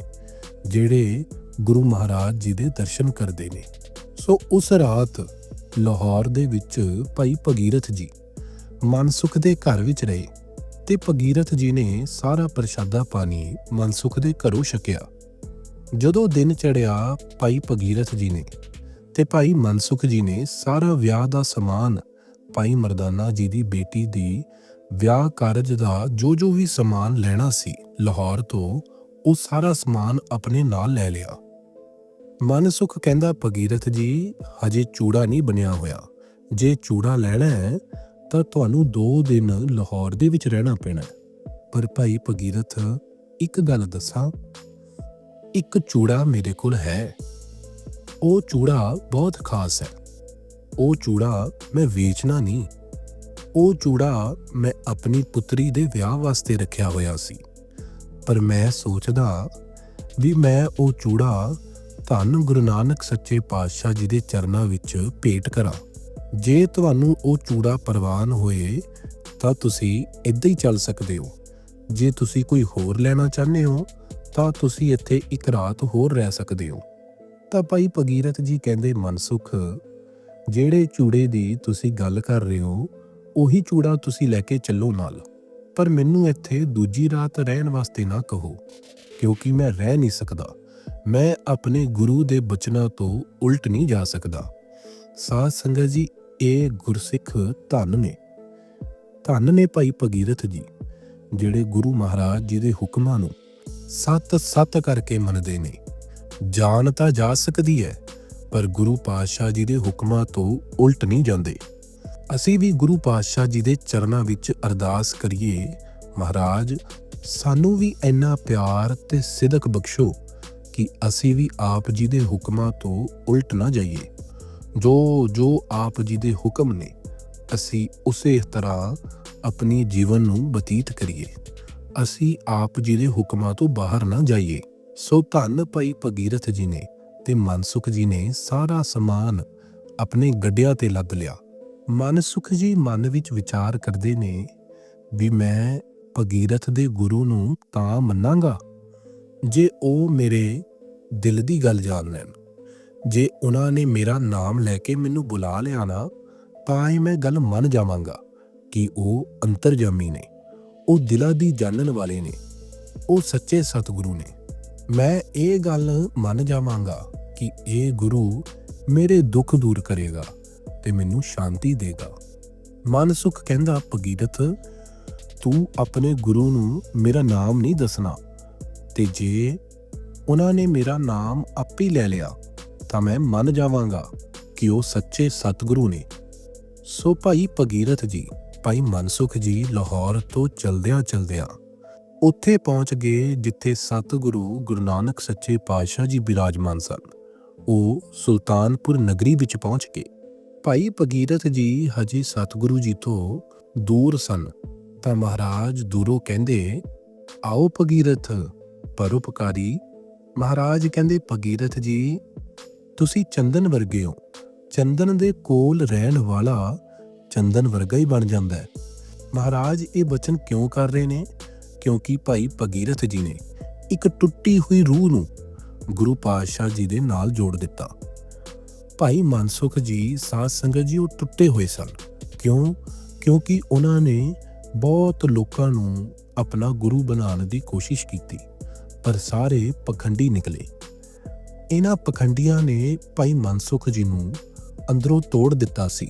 ਜਿਹੜੇ ਗੁਰੂ ਮਹਾਰਾਜ ਜੀ ਦੇ ਦਰਸ਼ਨ ਕਰਦੇ ਨੇ। ਸੋ ਉਸ ਰਾਤ ਲਾਹੌਰ ਦੇ ਵਿੱਚ ਭਾਈ ਭਗੀਰਥ ਜੀ ਮਨਸੁਖ ਦੇ ਘਰ ਵਿੱਚ ਰਹੇ। ਤੇ ਭਗੀਰਥ ਜੀ ਨੇ ਸਾਰਾ ਪ੍ਰਸ਼ਾਦਾ ਪਾਣੀ ਮਨਸੁਖ ਦੇ ਘਰੋਂ ਛਕਿਆ। ਜਦੋਂ ਦਿਨ ਚੜਿਆ, ਭਾਈ ਭਗੀਰਥ ਜੀ ਨੇ ਤੇ ਭਾਈ ਮਨਸੁਖ ਜੀ ਨੇ ਸਾਰਾ ਵਿਆਹ ਦਾ ਸਮਾਨ ਭਾਈ ਮਰਦਾਨਾ ਜੀ ਦੀ ਬੇਟੀ ਦੀ ਵਿਆਹ ਕਾਰਜ ਦਾ ਜੋ ਜੋ ਵੀ ਸਮਾਨ ਲੈਣਾ ਸੀ, ਲਾਹੌਰ ਤੋਂ ਉਹ ਸਾਰਾ ਸਮਾਨ ਆਪਣੇ ਨਾਲ ਲੈ ਲਿਆ। ਮਨਸੁਖ ਕਹਿੰਦਾ, ਭਗੀਰਥ ਜੀ, ਹਜੇ ਚੂੜਾ ਨਹੀਂ ਬਣਿਆ ਹੋਇਆ। ਜੇ ਚੂੜਾ ਲੈਣਾ ਹੈ ਤਾਂ ਤੁਹਾਨੂੰ 2 ਦਿਨ ਲਾਹੌਰ ਦੇ ਵਿੱਚ ਰਹਿਣਾ ਪੈਣਾ ਪਰ ਭਾਈ ਭਗੀਰਥ, ਇੱਕ ਗੱਲ ਦੱਸਾਂ, ਇੱਕ ਚੂੜਾ ਮੇਰੇ ਕੋਲ ਹੈ। ਉਹ ਚੂੜਾ ਬਹੁਤ ਖਾਸ ਹੈ। ਉਹ ਚੂੜਾ ਮੈਂ ਵੇਚਣਾ ਨਹੀਂ। ਉਹ ਚੂੜਾ ਮੈਂ ਆਪਣੀ ਪੁੱਤਰੀ ਦੇ ਵਿਆਹ ਵਾਸਤੇ ਰੱਖਿਆ ਹੋਇਆ ਸੀ। ਪਰ ਮੈਂ ਸੋਚਦਾ ਵੀ ਮੈਂ ਉਹ ਚੂੜਾ ਧੰਨ ਗੁਰੂ ਨਾਨਕ ਸੱਚੇ ਪਾਤਸ਼ਾਹ ਜੀ ਦੇ ਚਰਨਾਂ ਵਿੱਚ ਭੇਟ ਕਰਾਂ। ਜੇ ਤੁਹਾਨੂੰ ਉਹ ਚੂੜਾ ਪ੍ਰਵਾਨ ਹੋਏ, ਤਾਂ ਤੁਸੀਂ ਇੱਦਾਂ ਹੀ ਚੱਲ ਸਕਦੇ ਹੋ। ਜੇ ਤੁਸੀਂ ਕੋਈ ਹੋਰ ਲੈਣਾ ਚਾਹੁੰਦੇ ਹੋ, ਤਾਂ ਤੁਸੀਂ ਇੱਥੇ ਇੱਕ ਰਾਤ ਹੋਰ ਰਹਿ ਸਕਦੇ ਹੋ। ਤਾਂ ਭਾਈ ਭਗੀਰਥ ਜੀ ਕਹਿੰਦੇ ਮਨਸੁਖ, ਜਿਹੜੇ ਚੂੜੇ ਦੀ ਤੁਸੀਂ ਗੱਲ ਕਰ ਰਹੇ ਹੋ, ਉਹੀ ਚੂੜਾ ਤੁਸੀਂ ਲੈ ਕੇ ਚੱਲੋ ਨਾਲ। ਪਰ ਮੈਨੂੰ ਇੱਥੇ ਦੂਜੀ ਰਾਤ ਰਹਿਣ ਵਾਸਤੇ ਨਾ ਕਹੋ, ਕਿਉਂਕਿ ਮੈਂ ਰਹਿ ਨਹੀਂ ਸਕਦਾ। ਮੈਂ ਆਪਣੇ ਗੁਰੂ ਦੇ ਬਚਨਾਂ ਤੋਂ ਉਲਟ ਨਹੀਂ ਜਾ ਸਕਦਾ। ਸਾਧ ਸੰਗਤ ਜੀ ਇਹ ਗੁਰਸਿੱਖ ਧੰਨ ਨੇ। ਧੰਨ ਨੇ ਭਾਈ ਭਗੀਰਥ ਜੀ, ਜਿਹੜੇ ਗੁਰੂ ਮਹਾਰਾਜ ਜੀ ਦੇ ਹੁਕਮਾਂ ਨੂੰ ਸੱਤ ਸੱਤ ਕਰਕੇ ਮੰਨਦੇ ਨੇ। ਜਾਨ ਤਾਂ ਜਾ ਸਕਦੀ ਹੈ, ਪਰ ਗੁਰੂ ਪਾਤਸ਼ਾਹ ਜੀ ਦੇ ਹੁਕਮਾਂ ਤੋਂ ਉਲਟ ਨਹੀਂ ਜਾਂਦੇ। ਅਸੀਂ ਵੀ ਗੁਰੂ ਪਾਤਸ਼ਾਹ ਜੀ ਦੇ ਚਰਨਾਂ ਵਿੱਚ ਅਰਦਾਸ ਕਰੀਏ, ਮਹਾਰਾਜ, ਸਾਨੂੰ ਵੀ ਇੰਨਾ ਪਿਆਰ ਤੇ ਸਿਦਕ ਬਖਸ਼ੋ ਕਿ ਅਸੀਂ ਵੀ ਆਪ ਜੀ ਦੇ ਹੁਕਮਾਂ ਤੋਂ ਉਲਟ ਨਾ ਜਾਈਏ। ਜੋ ਜੋ ਆਪ ਜੀ ਦੇ ਹੁਕਮ ਨੇ, ਅਸੀਂ ਉਸੇ ਤਰ੍ਹਾਂ ਆਪਣੀ ਜੀਵਨ ਨੂੰ ਬਤੀਤ ਕਰੀਏ। ਅਸੀਂ ਆਪ ਜੀ ਦੇ ਹੁਕਮਾਂ ਤੋਂ ਬਾਹਰ ਨਾ ਜਾਈਏ। ਸੋ ਧੰਨ ਭਾਈ ਭਗੀਰਥ ਜੀ ਨੇ ਤੇ ਮਨਸੁਖ ਜੀ ਨੇ ਸਾਰਾ ਸਮਾਨ ਆਪਣੇ ਗੱਡਿਆਂ ਤੇ ਲੱਦ ਲਿਆ। ਮਨਸੁਖ ਜੀ ਮਨ ਵਿੱਚ ਵਿਚਾਰ ਕਰਦੇ ਨੇ ਵੀ ਮੈਂ ਭਗੀਰਥ ਦੇ ਗੁਰੂ ਨੂੰ ਤਾਂ ਮੰਨਾਂਗਾ, ਜੇ ਉਹ ਮੇਰੇ ਦਿਲ ਦੀ ਗੱਲ ਜਾਣ ਲੈਣ। ਜੇ ਉਹਨਾਂ ਨੇ ਮੇਰਾ ਨਾਮ ਲੈ ਕੇ ਮੈਨੂੰ ਬੁਲਾ ਲਿਆ ਨਾ, ਤਾਂ ਹੀ ਮੈਂ ਗੱਲ ਮੰਨ ਜਾਵਾਂਗਾ ਕਿ ਉਹ ਅੰਤਰਜਾਮੀ ਨੇ, ਉਹ ਦਿਲਾਂ ਦੀ ਜਾਣਨ ਵਾਲੇ ਨੇ, ਉਹ ਸੱਚੇ ਸਤਿਗੁਰੂ ਨੇ। ਮੈਂ ਇਹ ਗੱਲ ਮੰਨ ਜਾਵਾਂਗਾ ਕਿ ਇਹ ਗੁਰੂ ਮੇਰੇ ਦੁੱਖ ਦੂਰ ਕਰੇਗਾ ਤੇ ਮੈਨੂੰ ਸ਼ਾਂਤੀ ਦੇਗਾ। ਮਨ ਸੁਖ ਕਹਿੰਦਾ, ਭਗੀਰਥ, ਤੂੰ ਆਪਣੇ ਗੁਰੂ ਨੂੰ ਮੇਰਾ ਨਾਮ ਨਹੀਂ ਦੱਸਣਾ ਤੇ ਜੇ ਉਹਨਾਂ ਨੇ ਮੇਰਾ ਨਾਮ ਆਪੇ ਲੈ ਲਿਆ ਤਾਂ ਮੈਂ ਮੰਨ ਜਾਵਾਂਗਾ ਕਿ ਉਹ ਸੱਚੇ ਸਤਿਗੁਰੂ ਨੇ। ਸੋ ਭਾਈ ਭਗੀਰਥ ਜੀ, ਭਾਈ ਮਨਸੁਖ ਜੀ ਲਾਹੌਰ ਤੋਂ ਚਲਦਿਆਂ ਚਲਦਿਆਂ ਉੱਥੇ ਪਹੁੰਚ ਗਏ ਜਿੱਥੇ ਸਤਿਗੁਰੂ ਗੁਰੂ ਨਾਨਕ ਸੱਚੇ ਪਾਤਸ਼ਾਹ ਜੀ ਬਿਰਾਜਮਾਨ ਸਨ। ਉਹ ਸੁਲਤਾਨਪੁਰ ਨਗਰੀ ਵਿੱਚ ਪਹੁੰਚ ਗਏ। ਭਾਈ ਭਗੀਰਥ ਜੀ ਹਜੇ ਸਤਿਗੁਰੂ ਜੀ ਤੋਂ ਦੂਰ ਸਨ। ਤਾਂ ਮਹਾਰਾਜ ਦੂਰੋਂ ਕਹਿੰਦੇ, ਆਓ ਭਗੀਰਥ, ਪਰਉਪਕਾਰੀ। ਮਹਾਰਾਜ ਕਹਿੰਦੇ, ਭਗੀਰਥ ਜੀ ਤੁਸੀਂ ਚੰਦਨ ਵਰਗੇ ਹੋ। ਚੰਦਨ ਦੇ ਕੋਲ ਰਹਿਣ ਵਾਲਾ ਚੰਦਨ ਵਰਗਾ ਹੀ ਬਣ ਜਾਂਦਾ ਹੈ। ਮਹਾਰਾਜ, ਇਹ ਬਚਨ ਕਿਉਂ ਕਰ ਰਹੇ ਨੇ? ਕਿਉਂਕਿ ਭਾਈ ਭਗੀਰਥ ਜੀ ਨੇ ਇੱਕ ਟੁੱਟੀ ਹੋਈ ਰੂਹ ਨੂੰ ਗੁਰੂ ਪਾਤਸ਼ਾਹ ਜੀ ਦੇ ਨਾਲ ਜੋੜ ਦਿੱਤਾ। ਭਾਈ ਮਨਸੁਖ ਜੀ, ਸਾਧ ਸੰਗਤ ਜੀ, ਉਹ ਟੁੱਟੇ ਹੋਏ ਸਨ। ਕਿਉਂ? ਕਿਉਂਕਿ ਉਹਨਾਂ ਨੇ ਬਹੁਤ ਲੋਕਾਂ ਨੂੰ ਆਪਣਾ ਗੁਰੂ ਬਣਾਉਣ ਦੀ ਕੋਸ਼ਿਸ਼ ਕੀਤੀ। ਪਰ ਸਾਰੇ ਪਖੰਡੀ ਨਿਕਲੇ। ਇਹਨਾਂ ਪਖੰਡੀਆਂ ਨੇ ਭਾਈ ਮਨਸੁਖ ਜੀ ਨੂੰ ਅੰਦਰੋਂ ਤੋੜ ਦਿੱਤਾ ਸੀ।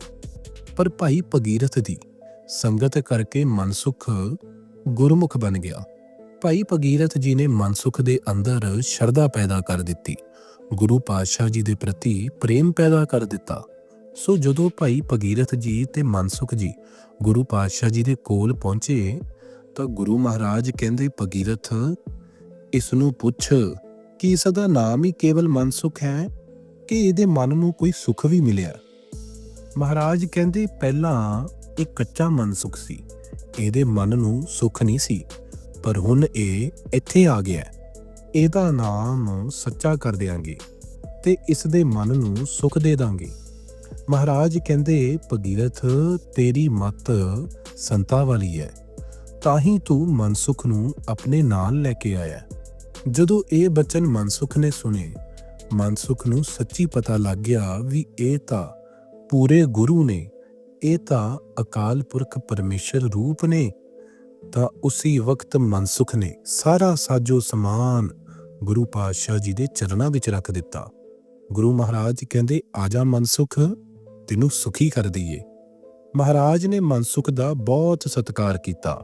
ਪਰ ਭਾਈ ਭਗੀਰਥ ਦੀ ਸੰਗਤ ਕਰਕੇ ਮਨਸੁਖ ਗੁਰਮੁਖ ਬਣ ਗਿਆ। ਭਾਈ ਭਗੀਰਥ ਜੀ ਨੇ ਮਨਸੁਖ ਦੇ ਅੰਦਰ ਸ਼ਰਧਾ ਪੈਦਾ ਕਰ ਦਿੱਤੀ। ਗੁਰੂ ਪਾਤਸ਼ਾਹ ਜੀ ਦੇ ਪ੍ਰਤੀ ਪ੍ਰੇਮ ਪੈਦਾ ਕਰ ਦਿੱਤਾ। ਸੋ ਜਦੋਂ ਭਾਈ ਭਗੀਰਥ ਜੀ ਤੇ ਮਨਸੁਖ ਜੀ ਗੁਰੂ ਪਾਤਸ਼ਾਹ ਜੀ ਦੇ ਕੋਲ ਪਹੁੰਚੇ ਤਾਂ ਗੁਰੂ ਮਹਾਰਾਜ ਕਹਿੰਦੇ ਭਗੀਰਥ, ਇਸ ਨੂੰ ਪੁੱਛ ਕਿ ਇਸ ਦਾ ਨਾਮ ਹੀ ਕੇਵਲ ਮਨਸੁਖ ਹੈ ਕਿ ਇਹਦੇ ਮਨ ਨੂੰ ਕੋਈ ਸੁੱਖ ਵੀ ਮਿਲਿਆ। ਮਹਾਰਾਜ ਕਹਿੰਦੇ ਪਹਿਲਾਂ ਇਹ ਕੱਚਾ ਮਨ ਮਨਸੁਖ ਸੀ, ਇਹਦੇ ਮਨ ਨੂੰ ਸੁੱਖ ਨਹੀਂ ਸੀ, ਪਰ ਹੁਣ ਇਹ ਇੱਥੇ ਆ ਗਿਆ ਇਹਦਾ ਨਾਮ ਸੱਚਾ ਕਰ ਦਿਆਂਗੇ ਤੇ ਇਸ ਦੇ ਮਨ ਨੂੰ ਸੁੱਖ ਦੇ ਦਾਂਗੇ। ਮਹਾਰਾਜ ਕਹਿੰਦੇ, ਭਗੀਰਥ, ਤੇਰੀ ਮਤ ਸੰਤਾ ਵਾਲੀ ਹੈ, ਤਾਂ ਹੀ ਤੂੰ ਮਨਸੁਖ ਨੂੰ ਆਪਣੇ ਨਾਲ ਲੈ ਕੇ ਆਇਆ ਜਦੋਂ ਇਹ ਬਚਨ ਮਨਸੁਖ ਨੇ ਸੁਨੇ ਮਨਸੁਖ ਨੂੰ ਸੱਚੀ ਪਤਾ ਲੱਗ ਗਿਆ ਵੀ ਇਹ ਤਾਂ ਪੂਰੇ ਗੁਰੂ ਨੇ, ਇਹ ਤਾਂ ਅਕਾਲ ਪੁਰਖ ਪਰਮੇਸ਼ਰ ਰੂਪ ਨੇ, ਤਾਂ ਉਸੇ ਵਕਤ ਮਨਸੁਖ ਨੇ ਸਾਰਾ ਸਾਜੋ ਸਮਾਨ ਗੁਰੂ ਪਾਤਸ਼ਾਹ ਜੀ ਦੇ ਚਰਨਾਂ ਵਿੱਚ ਰੱਖ ਦਿੱਤਾ। ਗੁਰੂ ਮਹਾਰਾਜ ਕਹਿੰਦੇ, ਆਜਾ ਮਨਸੁਖ, ਤੈਨੂੰ ਸੁਖੀ ਕਰ ਦਈਏ। ਮਹਾਰਾਜ ਨੇ ਮਨਸੁਖ ਦਾ ਬਹੁਤ ਸਤਿਕਾਰ ਕੀਤਾ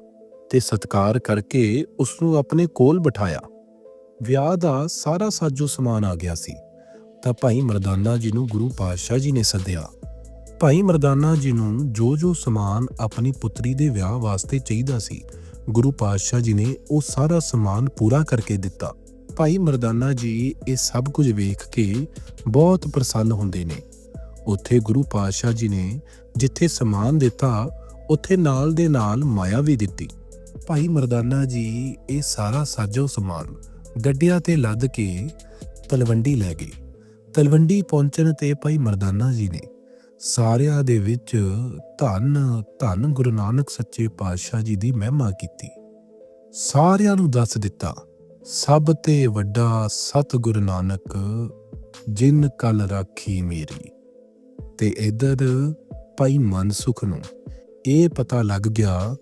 ਤੇ ਸਤਿਕਾਰ ਕਰਕੇ ਉਸ ਨੂੰ ਆਪਣੇ ਕੋਲ ਬਿਠਾਇਆ। ਵਿਆਹ ਦਾ ਸਾਰਾ ਸਾਜੋ ਸਮਾਨ ਆ ਗਿਆ ਸੀ। ਤਾਂ ਭਾਈ ਮਰਦਾਨਾ ਜੀ ਨੂੰ ਗੁਰੂ ਪਾਤਸ਼ਾਹ ਜੀ ਨੇ ਸੱਦਿਆ। ਭਾਈ ਮਰਦਾਨਾ ਜੀ ਨੂੰ ਜੋ ਜੋ ਸਮਾਨ ਆਪਣੀ ਪੁੱਤਰੀ ਦੇ ਵਿਆਹ ਵਾਸਤੇ ਚਾਹੀਦਾ ਸੀ, ਗੁਰੂ ਪਾਤਸ਼ਾਹ ਜੀ ਨੇ ਉਹ ਸਾਰਾ ਸਮਾਨ ਪੂਰਾ ਕਰਕੇ ਦਿੱਤਾ। ਭਾਈ ਮਰਦਾਨਾ ਜੀ ਇਹ ਸਭ ਕੁਝ ਵੇਖ ਕੇ ਬਹੁਤ ਪ੍ਰਸੰਨ ਹੁੰਦੇ ਨੇ। ਉੱਥੇ ਗੁਰੂ ਪਾਤਸ਼ਾਹ ਜੀ ਨੇ ਜਿੱਥੇ ਸਮਾਨ ਦਿੱਤਾ, ਉੱਥੇ ਨਾਲ ਦੇ ਨਾਲ ਮਾਇਆ ਵੀ ਦਿੱਤੀ। ਭਾਈ ਮਰਦਾਨਾ ਜੀ, ਇਹ ਸਾਰਾ ਸਾਜੋ ਸਮਾਨ ਗੱਡਿਆਂ ਤੇ ਲੱਦ ਕੇ ਤਲਵੰਡੀ ਲੈ ਗਏ। ਤਲਵੰਡੀ ਪਹੁੰਚਣ ਤੇ ਭਾਈ ਮਰਦਾਨਾ ਜੀ ਨੇ ਸਾਰਿਆਂ ਦੇ ਵਿੱਚ ਧੰਨ ਧੰਨ ਗੁਰੂ ਨਾਨਕ ਸੱਚੇ ਪਾਤਸ਼ਾਹ ਜੀ ਦੀ ਮਹਿਮਾ ਕੀਤੀ। ਸਾਰਿਆਂ ਨੂੰ ਦੱਸ ਦਿੱਤਾ, ਸਭ ਤੇ ਵੱਡਾ ਸਤ ਨਾਨਕ, ਜਿਨ ਕਲ ਰਾਖੀ ਮੇਰੀ। ਤੇ ਇਧਰ ਭਾਈ ਮਨਸੁਖ ਨੂੰ ਇਹ ਪਤਾ ਲੱਗ ਗਿਆ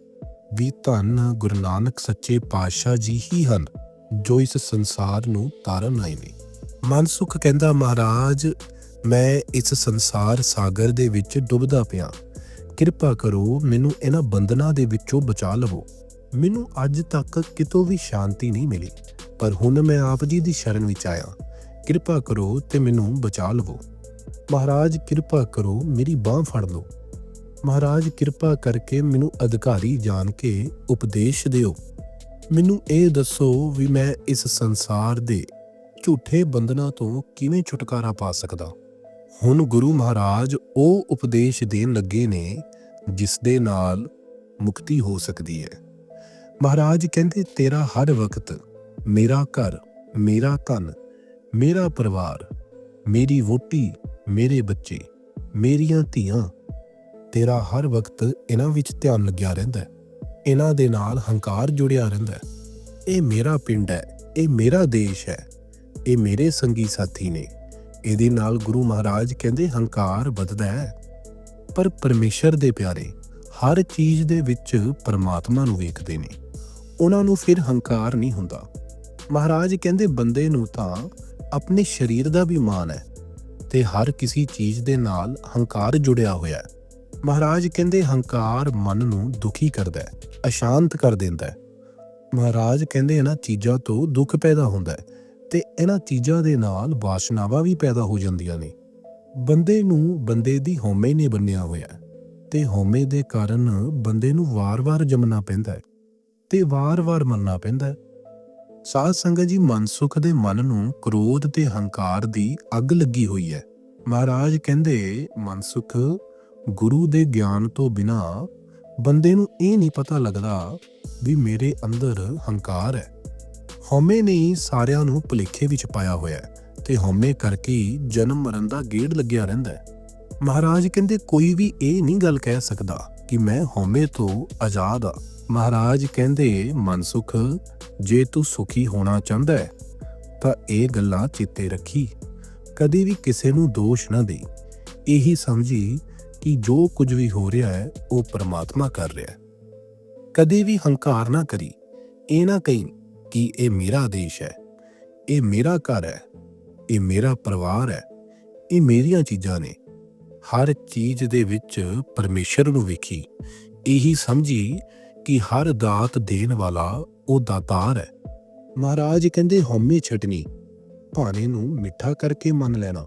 ਵੀ ਧੰਨ ਗੁਰੂ ਨਾਨਕ ਸੱਚੇ ਪਾਤਸ਼ਾਹ ਜੀ ਹੀ ਹਨ। ਜੋ ਇਸ ਸੰਸਾਰ ਨੂੰ ਤਾਰਨ ਆਏ ਨੇ। ਮਨਸੁਖ ਕਹਿੰਦਾ, ਮਹਾਰਾਜ, ਮੈਂ ਇਸ ਸੰਸਾਰ ਸਾਗਰ ਦੇ ਵਿੱਚ ਡੁੱਬਦਾ ਪਿਆ। ਕਿਰਪਾ ਕਰੋ ਮੈਨੂੰ ਇਹਨਾਂ ਬੰਧਨਾਂ ਦੇ ਵਿੱਚੋਂ ਬਚਾ ਲਵੋ। ਮੈਨੂੰ ਅੱਜ ਤੱਕ ਕਿਤੋਂ ਵੀ ਸ਼ਾਂਤੀ ਨਹੀਂ ਮਿਲੀ, ਪਰ ਹੁਣ ਮੈਂ ਆਪ ਜੀ ਦੀ ਸ਼ਰਨ ਵਿੱਚ ਆਇਆ। ਕਿਰਪਾ ਕਰੋ ਤੇ ਮੈਨੂੰ ਬਚਾ ਲਵੋ। ਮਹਾਰਾਜ, ਕਿਰਪਾ ਕਰੋ, ਮੇਰੀ ਬਾਹ ਫੜ ਲਓ। ਮਹਾਰਾਜ, ਕਿਰਪਾ ਕਰਕੇ ਮੈਨੂੰ ਅਧਿਕਾਰੀ ਜਾਣ ਕੇ ਉਪਦੇਸ਼ ਦਿਓ। ਮੈਨੂੰ ਇਹ ਦੱਸੋ ਵੀ ਮੈਂ ਇਸ ਸੰਸਾਰ ਦੇ ਝੂਠੇ ਬੰਧਨਾਂ ਤੋਂ ਕਿਵੇਂ ਛੁਟਕਾਰਾ ਪਾ ਸਕਦਾ? ਹੁਣ ਗੁਰੂ ਮਹਾਰਾਜ ਉਹ ਉਪਦੇਸ਼ ਦੇਣ ਲੱਗੇ ਨੇ ਜਿਸ ਦੇ ਨਾਲ ਮੁਕਤੀ ਹੋ ਸਕਦੀ ਹੈ। ਮਹਾਰਾਜ ਕਹਿੰਦੇ, ਤੇਰਾ ਹਰ ਵਕਤ ਮੇਰਾ ਘਰ, ਮੇਰਾ ਧਨ, ਮੇਰਾ ਪਰਿਵਾਰ, ਮੇਰੀ ਵੋਟੀ ਮੇਰੇ ਬੱਚੇ, ਮੇਰੀਆਂ ਧੀਆਂ, ਤੇਰਾ ਹਰ ਵਕਤ ਇਹਨਾਂ ਵਿੱਚ ਧਿਆਨ ਲੱਗਿਆ ਰਹਿੰਦਾ ਹੈ। ਇਹਨਾਂ ਦੇ ਨਾਲ ਹੰਕਾਰ ਜੁੜਿਆ ਰਹਿੰਦਾ ਹੈ। ਇਹ ਮੇਰਾ ਪਿੰਡ ਹੈ, ਇਹ ਮੇਰਾ ਦੇਸ਼ ਹੈ, ਇਹ ਮੇਰੇ ਸੰਗੀ ਸਾਥੀ ਨੇ। ਇਹਦੇ ਨਾਲ ਗੁਰੂ ਮਹਾਰਾਜ ਕਹਿੰਦੇ ਹੰਕਾਰ ਵੱਧਦਾ ਹੈ। ਪਰ ਪਰਮੇਸ਼ਰ ਦੇ ਪਿਆਰੇ ਹਰ ਚੀਜ਼ ਦੇ ਵਿੱਚ ਪਰਮਾਤਮਾ ਨੂੰ ਵੇਖਦੇ ਨੇ। ਉਹਨਾਂ ਨੂੰ ਫਿਰ ਹੰਕਾਰ ਨਹੀਂ ਹੁੰਦਾ। ਮਹਾਰਾਜ ਕਹਿੰਦੇ ਬੰਦੇ ਨੂੰ ਤਾਂ ਆਪਣੇ ਸਰੀਰ ਦਾ ਵੀ ਮਾਣ ਹੈ ਤੇ ਹਰ ਕਿਸੇ ਚੀਜ਼ ਦੇ ਨਾਲ ਹੰਕਾਰ ਜੁੜਿਆ ਹੋਇਆ ਹੈ। ਮਹਾਰਾਜ ਕਹਿੰਦੇ ਹੰਕਾਰ ਮਨ ਨੂੰ ਦੁਖੀ ਕਰਦਾ ਹੈ, ਅਸ਼ਾਂਤ ਕਰ ਦਿੰਦਾ ਹੈ। ਮਹਾਰਾਜ ਕਹਿੰਦੇ ਇਹਨਾਂ ਚੀਜ਼ਾਂ ਤੋਂ ਦੁੱਖ ਪੈਦਾ ਹੁੰਦਾ ਹੈ ਤੇ ਇਹਨਾਂ ਚੀਜ਼ਾਂ ਦੇ ਨਾਲ ਵਾਸ਼ਨਾਵਾਂ ਵੀ ਪੈਦਾ ਹੋ ਜਾਂਦੀਆਂ ਨੇ। ਬੰਦੇ ਨੂੰ ਬੰਦੇ ਦੀ ਹਉਮੈ ਨੇ ਬੰਨਿਆ ਹੋਇਆ ਤੇ ਹਉਮੈ ਦੇ ਕਾਰਨ ਬੰਦੇ ਨੂੰ ਵਾਰ-ਵਾਰ ਜੰਮਣਾ ਪੈਂਦਾ ਹੈ ਤੇ ਵਾਰ-ਵਾਰ ਮਰਨਾ ਪੈਂਦਾ ਹੈ। ਸਾਧ ਸੰਗਤ ਜੀ, ਮਨਸੁਖ ਦੇ ਮਨ ਨੂੰ ਕ੍ਰੋਧ ਤੇ ਹੰਕਾਰ ਦੀ ਅੱਗ ਲੱਗੀ ਹੋਈ ਹੈ। ਮਹਾਰਾਜ ਕਹਿੰਦੇ, ਮਨਸੁਖ ਗੁਰੂ ਦੇ ਗਿਆਨ ਤੋਂ ਬਿਨਾ ਬੰਦੇ ਨੂੰ ਇਹ ਨਹੀਂ ਪਤਾ ਲੱਗਦਾ ਵੀ ਮੇਰੇ ਅੰਦਰ ਹੰਕਾਰ ਹੈ। ਹਉਮੈ ਨੇ ਹੀ ਸਾਰਿਆਂ ਨੂੰ ਭੁਲੇਖੇ ਵਿੱਚ ਪਾਇਆ ਹੋਇਆ ਹੈ ਤੇ ਹਉਮੈ ਕਰਕੇ ਜਨਮ ਮਰਨ ਦਾ ਗੇੜ ਲੱਗਿਆ ਰਹਿੰਦਾ ਹੈ। ਮਹਾਰਾਜ ਕਹਿੰਦੇ, ਕੋਈ ਵੀ ਇਹ ਨਹੀਂ ਗੱਲ ਕਹਿ ਸਕਦਾ ਕਿ ਮੈਂ ਹਉਮੈ ਤੋਂ ਆਜ਼ਾਦ ਆ ਮਹਾਰਾਜ ਕਹਿੰਦੇ ਮਨਸੁਖ ਜੇ ਤੂੰ ਸੁਖੀ ਹੋਣਾ ਚਾਹੁੰਦਾ ਹੈ, ਤਾਂ ਇਹ ਗੱਲਾਂ ਚਿੱਤੇ ਰੱਖੀ। ਕਦੇ ਵੀ ਕਿਸੇ ਨੂੰ ਦੋਸ਼ ਨਾ ਦੇ ਇਹੀ ਸਮਝੀ ਕਿ ਜੋ ਕੁਝ ਵੀ ਹੋ ਰਿਹਾ ਹੈ, ਉਹ ਪਰਮਾਤਮਾ ਕਰ ਰਿਹਾ ਹੈ। ਕਦੇ ਵੀ ਹੰਕਾਰ ਨਾ ਕਰੀ। ਇਹ ਨਾ ਕਹੀਂ ਕਿ ਇਹ ਮੇਰਾ ਦੇਸ਼ ਹੈ, ਇਹ ਮੇਰਾ ਘਰ ਹੈ, ਇਹ ਮੇਰਾ ਪਰਿਵਾਰ ਹੈ, ਇਹ ਮੇਰੀਆਂ ਚੀਜ਼ਾਂ ਨੇ। ਹਰ ਚੀਜ਼ ਦੇ ਵਿੱਚ ਪਰਮੇਸ਼ਰ ਨੂੰ ਵੇਖੀ। ਇਹੀ ਸਮਝੀ ਕਿ ਹਰ ਦਾਤ ਦੇਣ ਵਾਲਾ ਉਹ ਦਾਤਾਰ ਹੈ। ਮਹਾਰਾਜ ਕਹਿੰਦੇ, ਹਉਮੈ ਛਟਣੀ ਭਾਣੇ ਨੂੰ ਮਿੱਠਾ ਕਰਕੇ ਮੰਨ ਲੈਣਾ।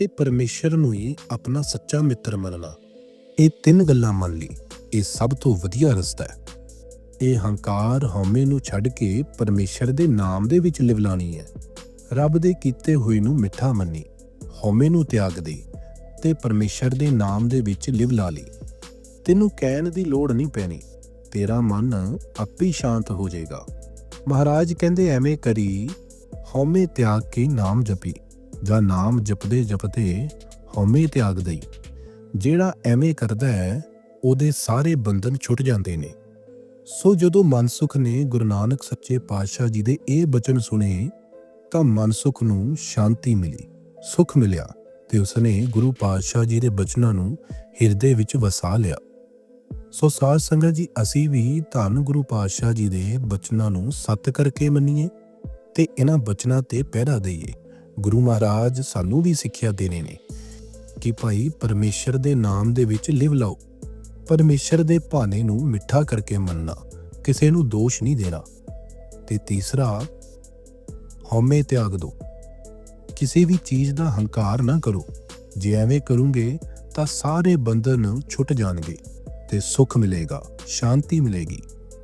ਤੇ ਪਰਮੇਸ਼ਰ ਨੂੰ ਹੀ ਆਪਣਾ ਸੱਚਾ ਮਿੱਤਰ ਮੰਨਣਾ। ਇਹ ਤਿੰਨ ਗੱਲਾਂ ਮੰਨ ਲਈ। ਇਹ ਸਭ ਤੋਂ ਵਧੀਆ ਰਸਤਾ ਹੈ। ਇਹ ਹੰਕਾਰ ਹਉਮੈ ਨੂੰ ਛੱਡ ਕੇ ਪਰਮੇਸ਼ਰ ਦੇ ਨਾਮ ਦੇ ਵਿੱਚ ਲਿਵਲਾਣੀ ਹੈ। ਰੱਬ ਦੇ ਕੀਤੇ ਹੋਏ ਨੂੰ ਮਿੱਠਾ ਮੰਨੀ, ਹਉਮੈ ਨੂੰ ਤਿਆਗ ਦੇ ਤੇ ਪਰਮੇਸ਼ਰ ਦੇ ਨਾਮ ਦੇ ਵਿੱਚ ਲਿਵਲਾ ਲਈ। ਤੈਨੂੰ ਕਹਿਣ ਦੀ ਲੋੜ ਨਹੀਂ ਪੈਣੀ। ਤੇਰਾ ਮਨ ਆਪੇ ਸ਼ਾਂਤ ਹੋ ਜਾਏਗਾ। ਮਹਾਰਾਜ ਕਹਿੰਦੇ, ਐਵੇਂ ਕਰੀ, ਹਉਮੈ ਤਿਆਗ ਕੇ ਨਾਮ ਜਪੀ। ਜਾਂ ਨਾਮ ਜਪਦੇ ਜਪਦੇ ਹਉਮੈ ਤਿਆਗ ਦਈ। ਜਿਹੜਾ ਐਵੇਂ ਕਰਦਾ ਹੈ, ਉਹਦੇ ਸਾਰੇ ਬੰਧਨ ਛੁੱਟ ਜਾਂਦੇ ਨੇ। ਸੋ ਜਦੋਂ ਮਨਸੁਖ ਨੇ ਗੁਰੂ ਨਾਨਕ ਸੱਚੇ ਪਾਤਸ਼ਾਹ ਜੀ ਦੇ ਇਹ ਬਚਨ ਸੁਣੇ, ਤਾਂ ਮਨਸੁਖ ਨੂੰ ਸ਼ਾਂਤੀ ਮਿਲੀ, ਸੁਖ ਮਿਲਿਆ ਤੇ ਉਸਨੇ ਗੁਰੂ ਪਾਤਸ਼ਾਹ ਜੀ ਦੇ ਬਚਨਾਂ ਨੂੰ ਹਿਰਦੇ ਵਿੱਚ ਵਸਾ ਲਿਆ। ਸੋ ਸਾਧ ਸੰਗਤ ਜੀ, ਅਸੀਂ ਵੀ ਧੰਨ ਗੁਰੂ ਪਾਤਸ਼ਾਹ ਜੀ ਦੇ ਬਚਨਾਂ ਨੂੰ ਸੱਤ ਕਰਕੇ ਮੰਨੀਏ ਤੇ ਇਹਨਾਂ ਬਚਨਾਂ ਤੇ ਪਹਿਰਾ ਦਈਏ। ਗੁਰੂ ਮਹਾਰਾਜ ਸਾਨੂੰ ਵੀ ਸਿੱਖਿਆ ਦੇਣੇ ਨੇ ਕਿ ਭਾਈ ਪਰਮੇਸ਼ਰ ਦੇ ਨਾਮ ਦੇ ਵਿੱਚ ਲਿਵ ਲਾਓ। ਪਰਮੇਸ਼ਰ ਦੇ ਭਾਣੇ ਨੂੰ ਮਿੱਠਾ ਕਰਕੇ ਮੰਨਣਾ, ਕਿਸੇ ਨੂੰ ਦੋਸ਼ ਨਹੀਂ ਦੇਣਾ। ਤੇ ਤੀਸਰਾ, ਹਉਮੈ ਤਿਆਗ ਦਿਓ। ਕਿਸੇ ਵੀ ਚੀਜ਼ ਦਾ ਹੰਕਾਰ ਨਾ ਕਰੋ। ਜੇ ਐਵੇਂ ਕਰੋਗੇ ਤਾਂ ਸਾਰੇ ਬੰਧਨ ਛੁੱਟ ਜਾਣਗੇ ਤੇ ਸੁੱਖ ਮਿਲੇਗਾ, ਸ਼ਾਂਤੀ ਮਿਲੇਗੀ।